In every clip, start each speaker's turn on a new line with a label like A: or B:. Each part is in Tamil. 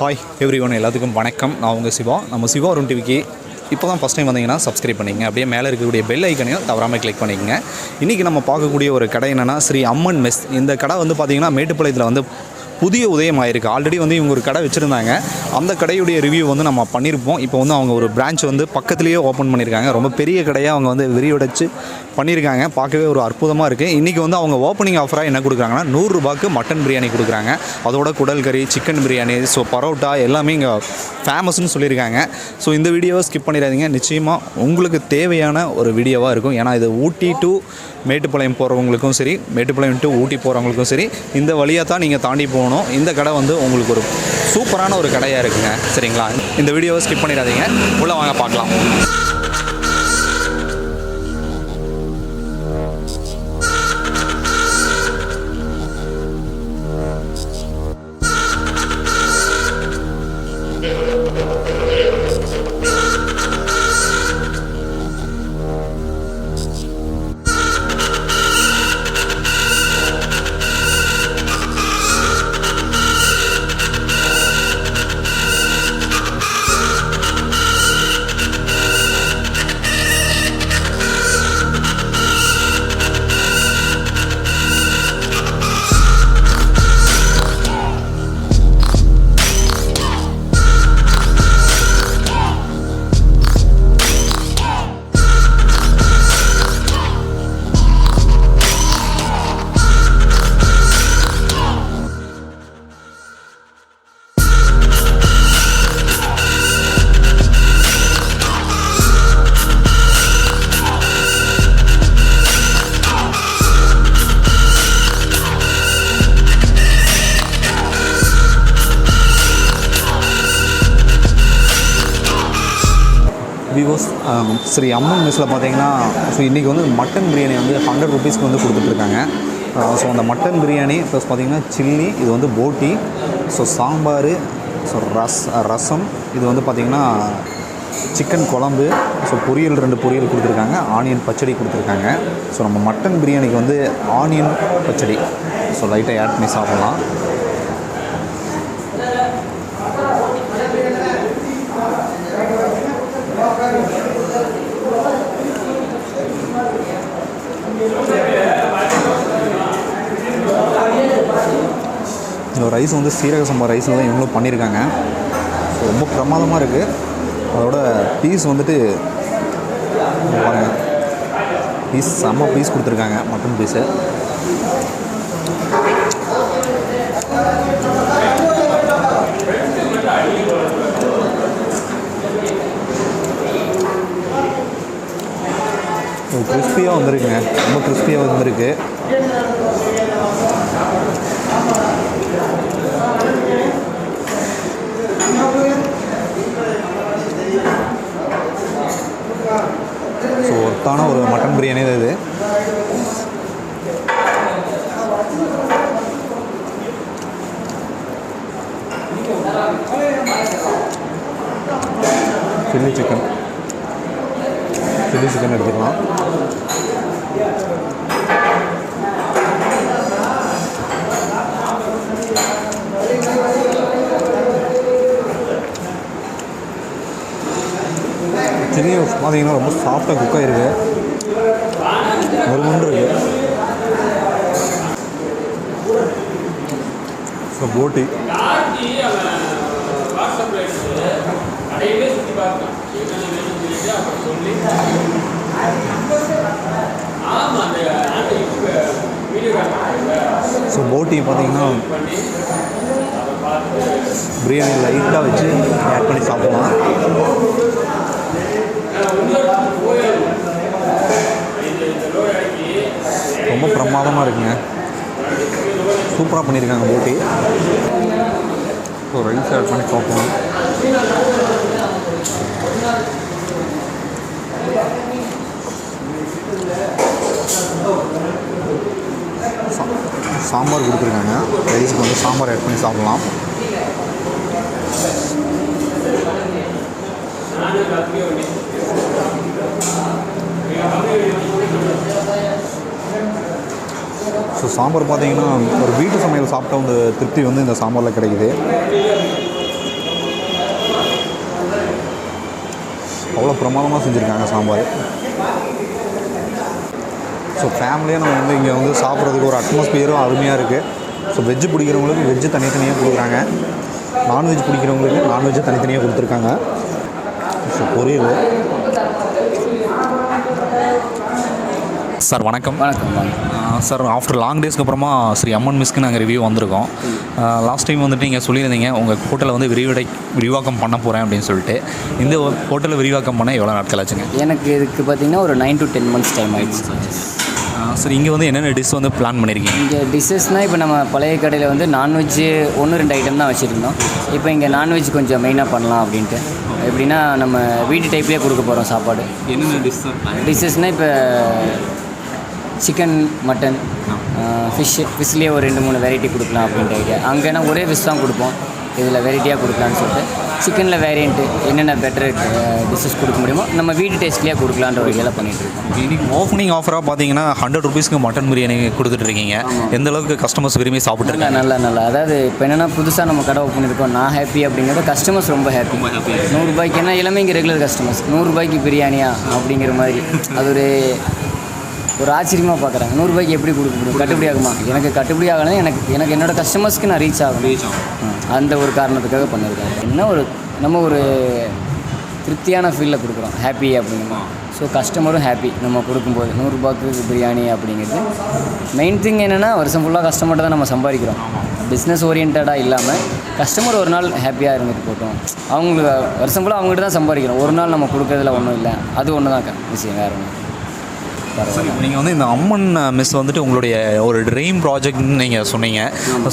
A: ஹாய் எவ்ரி ஒன் எல்லாத்துக்கும் வணக்கம். நான் உங்கள் சிவா. நம்ம சிவா அருண் டிவிக்கு இப்போ தான் ஃபஸ்ட் டைம் வந்தீங்கன்னா சப்ஸ்கிரைப் பண்ணிக்கங்க. அப்படியே மேலே இருக்கக்கூடிய பெல் ஐக்கனையும் தவறாமல் கிளிக் பண்ணிக்கங்க. இன்றைக்கி நம்ம பார்க்கக்கூடிய ஒரு கடை என்னென்னா ஸ்ரீ அம்மன் மெஸ். இந்த கடை வந்து பார்த்திங்கன்னா மேட்டுப்பாளையத்தில் வந்து புதிய உதயம் ஆயிருக்கு. ஆல்ரெடி வந்து இவங்க ஒரு கடை வச்சுருந்தாங்க. அந்த கடையுடைய ரிவ்யூ வந்து நம்ம பண்ணியிருப்போம் இப்போ வந்து அவங்க ஒரு பிரான்ச் வந்து பக்கத்துலேயே ஓப்பன் பண்ணியிருக்காங்க ரொம்ப பெரிய கடையாக அவங்க வந்து விரிவடைச்சு பண்ணியிருக்காங்க. பார்க்கவே ஒரு அற்புதமாக இருக்குது இன்றைக்கி வந்து அவங்க ஓப்பனிங் ஆஃபராக என்ன கொடுக்குறாங்கன்னா நூறுரூபாக்கு மட்டன் பிரியாணி கொடுக்குறாங்க. அதோட குடல் கறி சிக்கன் பிரியாணி ஸோ பரோட்டா எல்லாமே இங்கே ஃபேமஸ்னு சொல்லியிருக்காங்க. ஸோ இந்த வீடியோவை ஸ்கிப் பண்ணிடாதீங்க. நிச்சயமாக உங்களுக்கு தேவையான ஒரு வீடியோவாக இருக்கும். ஏன்னா இது ஊட்டி டு மேட்டுப்பாளையம் போகிறவங்களுக்கும் சரி மேட்டுப்பாளையம் டு ஊட்டி போகிறவங்களுக்கும் சரி இந்த வழியாக தான் நீங்கள் தாண்டி போகணும். இந்த கடை வந்து உங்களுக்கு ஒரு சூப்பரான ஒரு கடையாக இருக்குங்க. சரிங்களா? இந்த வீடியோவை ஸ்கிப் பண்ணிடாதீங்க. உள்ளே வாங்க பார்க்கலாம். விவோஸ் um, சரி அம்மன் மெஸ்ஸில் பார்த்தீங்கன்னா ஸோ இன்றைக்கி வந்து மட்டன் பிரியாணி வந்து ஹண்ட்ரட் ருபீஸ்க்கு வந்து கொடுத்துட்ருக்காங்க ஸோ uh, அந்த மட்டன் பிரியாணி ப்ளஸ் பார்த்தீங்கன்னா சில்லி இது வந்து போட்டி. ஸோ சாம்பார் ஸோ ரஸ் uh, ரசம் இது வந்து பார்த்திங்கன்னா சிக்கன் குழம்பு ஸோ பொரியல் ரெண்டு பொரியல் கொடுத்துருக்காங்க. ஆனியன் பச்சடி கொடுத்துருக்காங்க. ஸோ நம்ம மட்டன் பிரியாணிக்கு வந்து ஆனியன் பச்சடி. ஸோ லைட்டாக ஆட் பண்ணி சாப்பிட்லாம். இந்த ரைஸ் வந்து சீரக சம்பா ரைஸ் தான் இவங்களும் பண்ணியிருக்காங்க. ரொம்ப பிரமாதமாக இருக்குது அதோட பீஸ் வந்துட்டு பாருங்கள் பீஸ் செம்ம பீஸ் கொடுத்துருக்காங்க மட்டன் பீஸு கிறிஸ்பியாக வந்திருக்குங்க. ரொம்ப கிறிஸ்பியாக வந்திருக்கு. ஸோ ஒர்த்தான ஒரு மட்டன் பிரியாணி இது சில்லி சிக்கன் சில்லி சிக்கன் எடுத்துக்கலாம் சில்லி பார்த்தீங்கன்னா ரொம்ப சாஃப்டாக குக் ஆகிருக்கு ஒரு முண்டு இருக்கு. ஸோ போட்டி. ஸோ போட்டி பார்த்தீங்கன்னா பிரியாணி லைட்டாக வச்சு ஆட் பண்ணி சாப்பிடலாம். ரொம்ப பிரமாதமாக இருக்குங்க. சூப்பராக பண்ணியிருக்காங்க போட்டி. ஸோ ரைஸ் ஆட் பண்ணி பார்ப்போம். சா- சாம்பார் கொடுத்துருக்காங்க. ரைஸுக்கு வந்து சாம்பார் ஆட் பண்ணி சாப்பிட்லாம். ஸோ சாம்பார் பார்த்தீங்கன்னா ஒரு வீட்டு சமையல் சாப்பிட்ட வந்து திருப்தி வந்து இந்த சாம்பாரில் கிடைக்குது. அவ்வளோ பிரமாதமாக செஞ்சுருக்காங்க சாம்பார். ஸோ ஃபேமிலியாக நம்ம வந்து இங்கே வந்து சாப்பிட்றதுக்கு ஒரு அட்மாஸ்பியரும் அருமையாக இருக்குது ஸோ வெஜ்ஜு பிடிக்கிறவங்களுக்கு வெஜ்ஜு தனித்தனியாக கொடுக்குறாங்க. நான்வெஜ் பிடிக்கிறவங்களுக்கு நான்வெஜ்ஜு தனித்தனியாக கொடுத்துருக்காங்க. ஸோ பொரியல். சார் வணக்கம்.
B: வணக்கம்.
A: சார் ஆஃப்டர் லாங் டேஸ்க்கு அப்புறமா ஸ்ரீ அம்மன் மிஸ்க்கு நாங்கள் ரிவ்யூ வந்திருக்கோம். லாஸ்ட் டைம் வந்துட்டு நீங்கள் சொல்லியிருந்தீங்க உங்கள் ஹோட்டலை வந்து விரிவடை விரிவாக்கம் பண்ண போகிறேன் அப்படின்னு சொல்லிட்டு. இந்த ஹோட்டலை விரிவாக்கம் பண்ண எவ்வளோ நாட்கள் ஆச்சுங்க?
B: எனக்கு இதுக்கு பார்த்தீங்கன்னா ஒரு nine to ten months time ஆயிடுச்சு.
A: சார் இங்கே வந்து என்னென்ன டிஷ் வந்து பிளான் பண்ணியிருக்கீங்க
B: இங்கே டிஷ்ஷஸ்னால் இப்போ நம்ம பழைய கடையில் வந்து நான்வெஜ்ஜு ஒன்று ரெண்டு ஐட்டம் தான் வச்சுருந்தோம். இப்போ இங்கே நான்வெஜ் கொஞ்சம் மெயினாக பண்ணலாம் அப்படின்ட்டு. எப்படின்னா நம்ம வீட்டு டைப்லேயே கொடுக்க போகிறோம் சாப்பாடு.
A: என்னென்ன டிஷ்
B: டிஷ்ஷஸ்னால் இப்போ சிக்கன் மட்டன் ஃபிஷ் ஃபிஷ்லேயே ஒரு ரெண்டு மூணு வெரைட்டி கொடுக்கலாம் அப்படின்ட்டு ஐடியா அங்கேனா ஒரே ஃபிஷ் தான் கொடுப்போம். இதில் வெரைட்டியாக கொடுக்கலான்னு சொல்லிட்டு. சிக்கனில் வேரியண்ட்டு என்னென்ன பெட்டர் டிஷ்ஷஸ் கொடுக்க முடியுமோ நம்ம வீட்டு டேஸ்ட்லேயே கொடுக்கலான்ற ஒரு இதில் பண்ணிகிட்டு இருக்கோம்.
A: இன்னைக்கு ஓப்பனிங் ஆஃபராக பார்த்தீங்கன்னா ஹண்ட்ரட் ருபீஸ்க்கு மட்டன் பிரியாணி கொடுத்துட்ருக்கீங்க எந்த அளவுக்கு கஸ்டமர்ஸ் விரும்பி சாப்பிட்ருக்காங்க
B: நல்லா நல்லா அதாவது இப்போ என்னென்னா புதுசாக நம்ம கடை ஓப்பன் இருக்கோம் நான் ஹாப்பி அப்படிங்கிறது கஸ்டமர்ஸ் ரொம்ப ஹாப்பி நூறுரூபாய்க்கு என்ன? எல்லாமே இங்கே ரெகுலர் கஸ்டமர்ஸ் நூறுரூபாய்க்கு பிரியாணியா அப்படிங்கிற மாதிரி. அது ஒரு ஒரு ஆச்சரியமாக பார்க்குறாங்க. நூறுரூபாய்க்கு எப்படி கொடுக்க முடியும்? கட்டுப்படி ஆகுமா? எனக்கு கட்டுப்படி ஆகணும் எனக்கு எனக்கு என்னோட கஸ்டமர்ஸ்க்கு நான் ரீச் ஆகணும். ம், அந்த ஒரு காரணத்துக்காக பண்ணியிருக்கேன் என்ன ஒரு நம்ம ஒரு திருப்தியான ஃபீலில் கொடுக்குறோம். ஹாப்பி அப்படிங்கிறோம் ஸோ கஸ்டமரும் ஹாப்பி நம்ம கொடுக்கும்போது நூறுரூபாய்க்கு பிரியாணி அப்படிங்கிறது. மெயின் திங் என்னென்னா வருஷம் ஃபுல்லாக கஸ்டமர்கிட்ட தான் நம்ம சம்பாதிக்கிறோம். பிஸ்னஸ் ஓரியன்டாக இல்லாமல் கஸ்டமர் ஒரு நாள் ஹாப்பியாக இருந்துட்டு போட்டோம் அவங்களுக்கு வருஷம் ஃபுல்லாக அவங்ககிட்ட தான் சம்பாதிக்கிறோம். ஒரு நாள் நம்ம கொடுக்கறதுல ஒன்றும் இல்லை. அது ஒன்று தான் விஷயம் வேறு ஒன்றும்
A: நீங்கள் வந்து இந்த அம்மன் மிஸ் வந்துட்டு உங்களுடைய ஒரு ட்ரீம் ப்ராஜெக்ட்னு நீங்கள் சொன்னீங்க.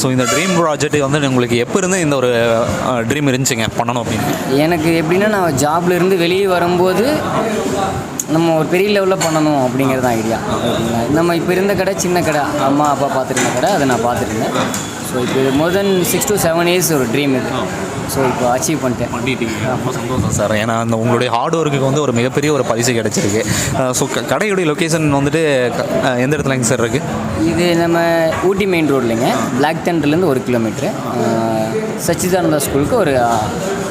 A: ஸோ இந்த ட்ரீம் ப்ராஜெக்ட் வந்து உங்களுக்கு எப்போ இருந்து இந்த ஒரு ட்ரீம் இருந்துச்சுங்க? பண்ணணும் அப்படின்னு.
B: எனக்கு எப்படின்னா நான் ஜாப்ல இருந்து வெளியே வரும்போது நம்ம ஒரு பெரிய லெவலில் பண்ணணும் அப்படிங்கிறது தான் ஐடியா நம்ம இப்போ இருந்த கடை சின்ன கடை. அம்மா அப்பா பார்த்துருந்த கடை அதை நான் பார்த்துருந்தேன் ஸோ இப்போ more then six to seven years ஒரு ட்ரீம் இது. ஸோ இப்போ அச்சீவ் பண்ணிட்டேன்.
A: பண்ணிட்டீங்க. ரொம்ப சந்தோஷம் சார். ஏன்னா அந்த உங்களுடைய ஹார்ட் ஒர்க்குக்கு வந்து ஒரு மிகப்பெரிய ஒரு பரிசு கிடைச்சிருக்கு. ஸோ கடையுடைய லொக்கேஷன் வந்துட்டு எந்த இடத்துலங்க சார் இருக்குது
B: இது நம்ம ஊட்டி மெயின் ரோட்லைங்க பிளாக் தண்டர்லேருந்து ஒரு கிலோமீட்ரு சச்சிதானந்தா ஸ்கூலுக்கு ஒரு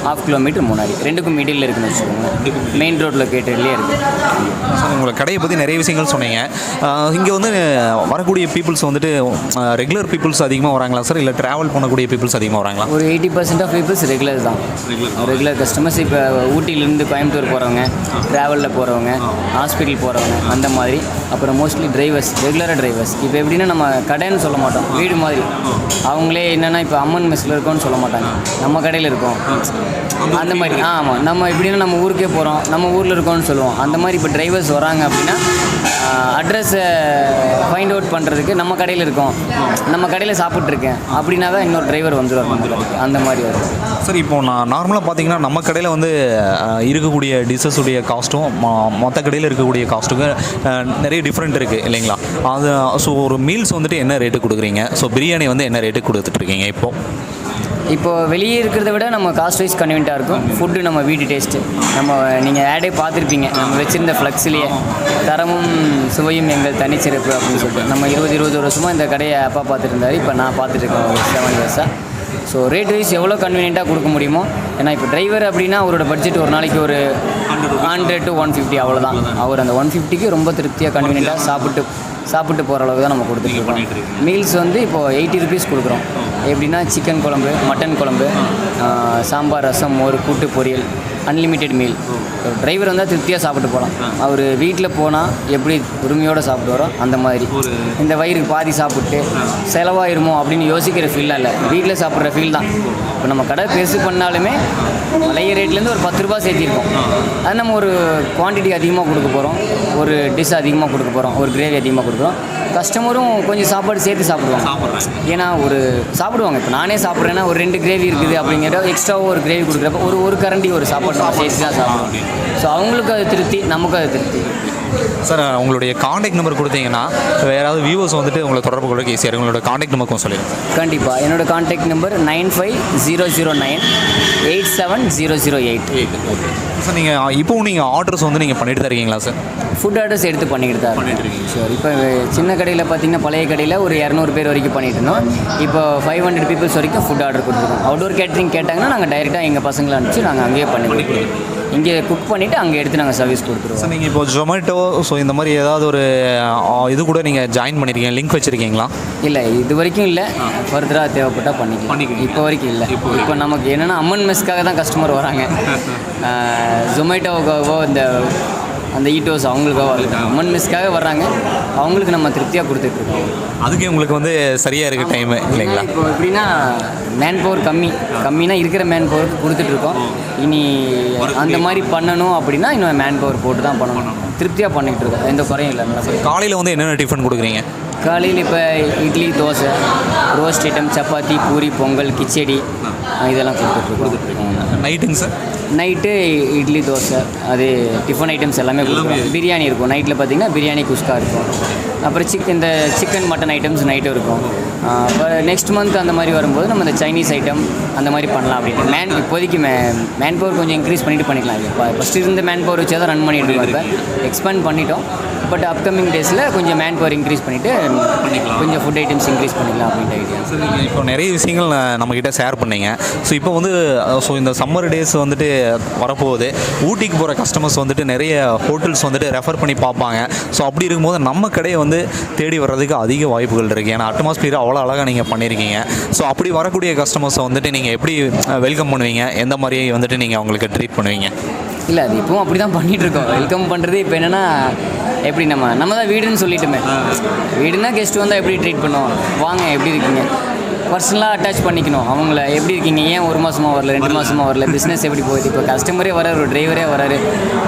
B: ஹாஃப் கிலோமீட்டர் முன்னாடி. ரெண்டுக்கும் மிடில் இருக்குன்னு வச்சுக்கோங்களேன் மெயின் ரோட் லொக்கேட்டட்லேயே இருக்குது
A: சார் உங்களை கடையை பற்றி நிறைய விஷயங்கள் சொன்னீங்க. இங்கே வந்து வரக்கூடிய பீப்புள்ஸ் வந்துட்டு ரெகுலர் பீப்புள்ஸ் அதிகமாக வராங்களா சார்? இல்லை ட்ராவல் பண்ணக்கூடிய பீப்புள்ஸ் அதிகமாக வராங்களா?
B: ஒரு eighty percent of peoples regular தான். ரெகுலர் கஸ்டமர்ஸ் இப்போ ஊட்டியிலேருந்து கோயம்புத்தூர் போகிறவங்க ட்ராவலில் போகிறவங்க ஹாஸ்பிட்டல் போகிறவங்க அந்த மாதிரி. அப்புறம் மோஸ்ட்லி டிரைவர்ஸ் ரெகுலராக டிரைவர்ஸ் இப்போ எப்படின்னா நம்ம கடைன்னு சொல்ல மாட்டோம். வீடு மாதிரி. அவங்களே என்னென்னா இப்போ அம்மன் மெஸ்ஸில் இருக்கோம்னு சொல்ல மாட்டாங்க. நம்ம கடையில் இருக்கோம். அந்த மாதிரி. ஆ ஆமாம் நம்ம எப்படின்னா நம்ம ஊருக்கே போகிறோம் நம்ம ஊரில் இருக்கோம்னு சொல்லுவோம். அந்த மாதிரி இப்போ டிரைவர்ஸ் வராங்க அப்படின்னா அட்ரஸை ஃபைண்ட் அவுட் பண்ணுறதுக்கு நம்ம கடையில் இருக்கோம். நம்ம கடையில் சாப்பிட்ருக்கேன் அப்படின்னா தான் இன்னொரு டிரைவர் வந்துடுவார் அந்த மாதிரி வரும்.
A: சார் இப்போ நான் நார்மலாக பார்த்தீங்கன்னா நம்ம கடையில் வந்து இருக்கக்கூடிய டிஷ்ஷஸ் உடைய காஸ்ட்டும் மற்ற கடையில் இருக்கக்கூடிய காஸ்ட்டுக்கு நிறைய டிஃப்ரெண்ட் இருக்குது இல்லைங்களா? அது ஸோ ஒரு மீல்ஸ் வந்துட்டு என்ன ரேட்டு கொடுக்குறீங்க? ஸோ பிரியாணி வந்து என்ன ரேட்டு கொடுத்துட்ருக்கீங்க இப்போது
B: இப்போது வெளியே இருக்கிறத விட நம்ம காஸ்ட் வைஸ் கன்வீனியாக இருக்கும். ஃபுட்டு நம்ம வீட்டு டேஸ்ட்டு நம்ம நீங்கள் ஆடே பார்த்துருப்பீங்க. நம்ம வச்சுருந்த ஃப்ளக்ஸ்லேயே தரமும் சுவையும் எங்கள் தனிச்சிறப்பு அப்படின்னு சொல்லிட்டு. நம்ம இருபது இருபது வருஷமாக இந்த கடையை அப்பா பார்த்துட்டு இப்போ நான் பார்த்துட்டு இருக்கேன். ஒரு செவன் இயர்ஸாக ஸோ ரேட் வைஸ் எவ்வளோ கன்வீனியண்ட்டாக கொடுக்க முடியுமோ? ஏன்னா இப்போ டிரைவர் அப்படின்னா அவரோட பட்ஜெட் ஒரு நாளைக்கு ஒரு ஹண்ட்ரட் டு ஒன் ஃபிஃப்டி அவ்வளோதான் அவர் அந்த ஒன் ஃபிஃப்டிக்கு ரொம்ப திருப்தியாக கன்வீனியண்ட்டாக சாப்பிட்டு சாப்பிட்டு போகிற அளவுக்கு தான் நம்ம கொடுத்துருக்கோம் மீல்ஸ் வந்து இப்போது எயிட்டி ருபீஸ் கொடுக்குறோம். எப்படின்னா சிக்கன் குழம்பு மட்டன் குழம்பு சாம்பார் ரசம் மோர் கூட்டு பொரியல். அன்லிமிட்டெட் மீல் டிரைவர் வந்தால் திருப்தியாக சாப்பிட்டு போகலாம் அவர் வீட்டில் போனால் எப்படி உரிமையோடு சாப்பிடுவாரோ அந்த மாதிரி. இந்த வயிறுக்கு பாதி சாப்பிட்டு செலவாயிருமோ அப்படின்னு யோசிக்கிற ஃபீல்லாம் இல்லை. வீட்டில் சாப்பிட்ற ஃபீல் தான். இப்போ நம்ம கடை பெருசு பண்ணாலுமே பழைய ரேட்லேருந்து ஒரு பத்து ரூபா சேர்த்திருக்கோம். அது நம்ம ஒரு குவான்டிட்டி அதிகமாக கொடுக்க போகிறோம் ஒரு டிஷ் அதிகமாக கொடுக்க போகிறோம் ஒரு கிரேவி அதிகமாக கொடுக்குறோம் கஸ்டமரும் கொஞ்சம் சாப்பாடு சேர்த்து சாப்பிடுவாங்க. ஏன்னா ஒரு சாப்பிடுவாங்க. இப்போ நானே சாப்பிட்றேன்னா ஒரு ரெண்டு கிரேவி இருக்குது அப்படிங்கிற எக்ஸ்ட்ராவாக ஒரு கிரேவி கொடுக்குறப்ப ஒரு ஒரு கரண்டி ஒரு சாப்பாடு சேர்த்து தான் சாப்பிடுவோம் ஸோ அவங்களுக்கு அது திருப்தி நமக்கும் அது திருப்தி.
A: சார் உங்களுடைய காண்டாக்ட் நம்பர் கொடுத்தீங்கன்னா வேறு யாராவது வியூவர்ஸ் வந்துட்டு உங்களை தொடர்பு கொள்ள ஈஸியாக உங்களோட காண்டாக்ட் நம்பர் கொஞ்சம் சொல்லிடுங்க.
B: கண்டிப்பாக என்னோட contact number nine five zero zero nine eight seven zero zero eight.
A: Okay sir நீங்கள் இப்போவும் நீங்கள் ஆர்டர்ஸ் வந்து நீங்கள் பண்ணிட்டு தான் இருக்கீங்களா சார்
B: ஃபுட் ஆர்டர்ஸ் எடுத்து பண்ணிக்கிட்டு தான் இருக்கோம். சரி இப்போ சின்ன கடையில் பார்த்தீங்கன்னா பழைய கடையில் ஒரு இரநூறு பேர் வரைக்கும் பண்ணிட்டு இருந்தோம். இப்போ ஃபைவ் ஹண்ட்ரட் பீப்புள்ஸ் வரைக்கும் ஃபுட் ஆர்டர் கொடுத்துருக்கோம். அவுட்டோர் கேட்டரிங் கேட்டாங்கன்னா நாங்கள் டைரெக்டாக எங்கள் பசங்களை அனுப்பிச்சு நாங்கள் அங்கேயே பண்ணி கொடுத்துருக்கோம். இங்கே குக் பண்ணிவிட்டு அங்கே எடுத்து நாங்கள் சர்வீஸ் கொடுத்துருவோம்.
A: சார் நீங்கள் இப்போ ஜொமேட்டோ ஸோ இந்த மாதிரி ஏதாவது ஒரு இது கூட நீங்கள் ஜாயின் பண்ணியிருக்கீங்க லிங்க் வச்சுருக்கீங்களா?
B: இல்லை இது வரைக்கும் இல்லை. ஃபர்தராக தேவைப்பட்டால் பண்ணிக்கலாம். இப்போ வரைக்கும் இல்லை. இப்போ நமக்கு என்னென்னா அம்மன் மெஸ்க்காக தான் கஸ்டமர் வராங்க. ஜொமேட்டோவுக்காகவோ இந்த அந்த ஈட்டோஸ் அவங்களுக்காக வரல அம்மன் மெஸ்க்காக வர்றாங்க. அவங்களுக்கு நம்ம திருப்தியாக கொடுத்துட்ருக்கோம்
A: அதுக்கே உங்களுக்கு வந்து சரியாக இருக்குது டைமு இல்லைங்களா?
B: இப்போ எப்படின்னா மேன் பவர் கம்மி. கம்மினா இருக்கிற மேன் பவருக்கு கொடுத்துட்ருக்கோம் இனி அந்த மாதிரி பண்ணணும் அப்படின்னா இன்னும் மேன் பவர் போட்டு தான் பண்ணணும். திருப்தியாக பண்ணிகிட்டு இருக்கோம். எந்த குறையும் இல்லை.
A: காலையில் வந்து என்னென்ன டிஃபன் கொடுக்குறீங்க?
B: காலையில் இப்போ இட்லி தோசை ரோஸ்ட் ஐட்டம் சப்பாத்தி பூரி பொங்கல் கிச்சடி இதெல்லாம் கொடுத்துட்ருக்கோம்
A: நைட்டுங்க சார்
B: நைட்டு இட்லி தோசை அது டிஃபன் ஐட்டம்ஸ் எல்லாமே கொடுக்குறோம் பிரியாணி இருக்கும். நைட்டில் பார்த்தீங்கன்னா பிரியாணி குஸ்கா இருக்கும். அப்புறம் சிக் இந்த சிக்கன் மட்டன் ஐட்டம்ஸ் நைட்டும் இருக்கும். அப்போ நெக்ஸ்ட் மந்த் அந்த மாதிரி வரும்போது நம்ம இந்த சைனீஸ் ஐட்டம் அந்த மாதிரி பண்ணலாம் அப்படின்னு மேன் இப்போதைக்கு மே மேன் பவர் கொஞ்சம் இன்க்ரீஸ் பண்ணிட்டு பண்ணிக்கலாம். இப்போ ஃபஸ்ட்டு இருந்த மேன் பவர் வச்சு தான் ரன் பண்ணிட்டு இருக்கோம் இப்போ எக்ஸ்பேண்ட் பண்ணிட்டோம். பட் அப்கமிங் டேஸில் கொஞ்சம் மேன் பவர் இன்க்ரீஸ் பண்ணிவிட்டு கொஞ்சம் ஃபுட் ஐட்டம்ஸ் இன்க்ரீஸ் பண்ணிக்கலாம் அப்படின்ட்டு ஐடியா
A: சார் நீங்கள் இப்போ நிறைய விஷயங்கள் நம்மக்கிட்ட ஷேர் பண்ணீங்க. ஸோ இப்போ வந்து ஸோ இந்த சம்மர் டேஸ் வந்துட்டு வரப்போகுது. ஊட்டிக்கு போகிற கஸ்டமர்ஸ் வந்துட்டு நிறைய ஹோட்டல்ஸ் வந்துட்டு ரெஃபர் பண்ணி பார்ப்பாங்க. ஸோ அப்படி இருக்கும்போது நம்ம கடையை வந்து தேடி வர்றதுக்கு அதிக வாய்ப்புகள் இருக்குது ஏன்னா அட்மாஸ்பியர் அவ்வளோ அழகாக நீங்கள் பண்ணியிருக்கீங்க. ஸோ அப்படி வரக்கூடிய கஸ்டமர்ஸை வந்துட்டு நீங்கள் எப்படி வெல்கம் பண்ணுவீங்க? எந்த மாதிரி வந்துட்டு நீங்கள் அவங்களுக்கு ட்ரீட் பண்ணுவீங்க?
B: இல்லை அது இப்பவும் அப்படி தான் பண்ணிட்டு இருக்கோம் வெல்கம் பண்ணுறது இப்போ என்னென்னா எப்படி நம்ம நம்ம தான் வீடுன்னு சொல்லிட்டுமே. வீடுனா கெஸ்ட் வந்தால் எப்படி ட்ரீட் பண்ணுவோம்? வாங்க எப்படி இருக்கீங்க? பர்சனலாக அட்டாச் பண்ணிக்கணும். அவங்கள எப்படி இருக்கீங்க? ஏன் ஒரு மாதமாக வரல ரெண்டு மாதமாக வரல? பிஸ்னஸ் எப்படி போகுது? இப்போ கஸ்டமரே வராரு ஒரு டிரைவரே வராரு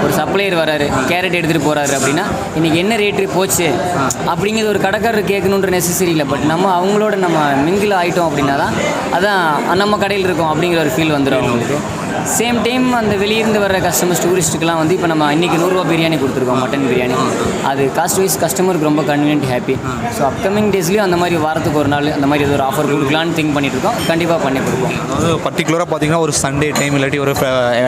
B: ஒரு சப்ளையர் வராரு கேரட் எடுத்துகிட்டு போகிறாரு அப்படின்னா இன்றைக்கி என்ன ரேட்டு போச்சு? அப்படிங்கிறது ஒரு கடைக்காரர் கேட்கணுன்ற நெசசரி இல்லை. பட் நம்ம அவங்களோட நம்ம மிங்கிள் ஆகிட்டோம் அப்படின்னா தான் அதான் நம்ம கடையில் இருக்கோம் அப்படிங்கிற ஒரு ஃபீல் வந்துடும் அவங்களுக்கு. சேம் டைம் அந்த வெளியிருந்து வர கஸ்டமர்ஸ் டூரிஸ்ட்டுக்கெலாம் வந்து இப்போ நம்ம இன்றைக்கி நூறுரூவா பிரியாணி கொடுத்துருக்கோம் மட்டன் பிரியாணி. அது காஸ்ட் வைஸ் கஸ்டமருக்கு ரொம்ப கன்வீனியன்ட் ஹாப்பி ஸோ அப்கமிங் டேஸ்லேயும் அந்த மாதிரி வாரத்துக்கு ஒரு நாள் அந்த மாதிரி ஏதோ ஒரு ஆஃபர் கொடுக்கலான்னு திங்க் பண்ணிட்டு இருக்கோம் கண்டிப்பாக பண்ணி கொடுப்போம்.
A: அதாவது பர்டிகுலராக பார்த்தீங்கன்னா ஒரு சண்டே டைம் இல்லாட்டி ஒரு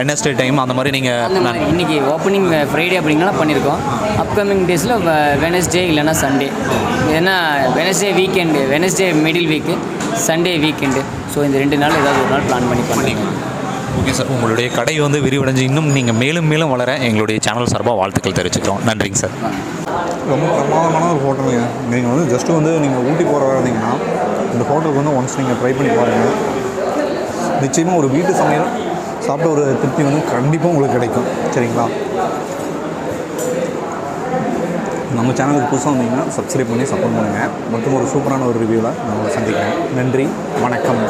A: வெனஸ்டே டைம் அந்த மாதிரி நீங்கள்
B: இன்றைக்கி ஓப்பனிங் ஃப்ரைடே அப்படிங்கலாம் பண்ணியிருக்கோம் அப்கமிங் டேஸில் வெனஸ்டே இல்லைன்னா சண்டே ஏன்னா Wednesday weekend Wednesday middle week Sunday weekend so இந்த ரெண்டு நாள் ஏதாவது ஒரு நாள் பிளான் பண்ணி பண்ணுங்க
A: ஓகே சார். உங்களுடைய கடை வந்து விரிவடைஞ்சு இன்னும் நீங்கள் மேலும் மேலும் வளர எங்களுடைய சேனல் சார்பாக வாழ்த்துக்கள் தெரிவிச்சுக்கிறோம். நன்றிங்க சார்.
C: ரொம்ப பிரமாதமான ஒரு ஹோட்டலுங்க நீங்கள் வந்து ஜஸ்ட்டு வந்து நீங்கள் ஊட்டி போகிற இருந்தீங்கன்னா இந்த ஹோட்டலுக்கு வந்து ஒன்ஸ் நீங்கள் ட்ரை பண்ணி பாருங்கள் நிச்சயமாக ஒரு வீட்டு சமையல் சாப்பிட்ட ஒரு திருப்தி வந்து கண்டிப்பாக உங்களுக்கு கிடைக்கும். சரிங்களா? நம்ம சேனலுக்கு புதுசாக வந்தீங்கன்னா சப்ஸ்கிரைப் பண்ணி சப்போர்ட் பண்ணுங்கள் மற்றும் ஒரு சூப்பரான ஒரு ரிவ்யூவில் நான் உங்களை சந்திக்கிறேன். நன்றி. வணக்கம்.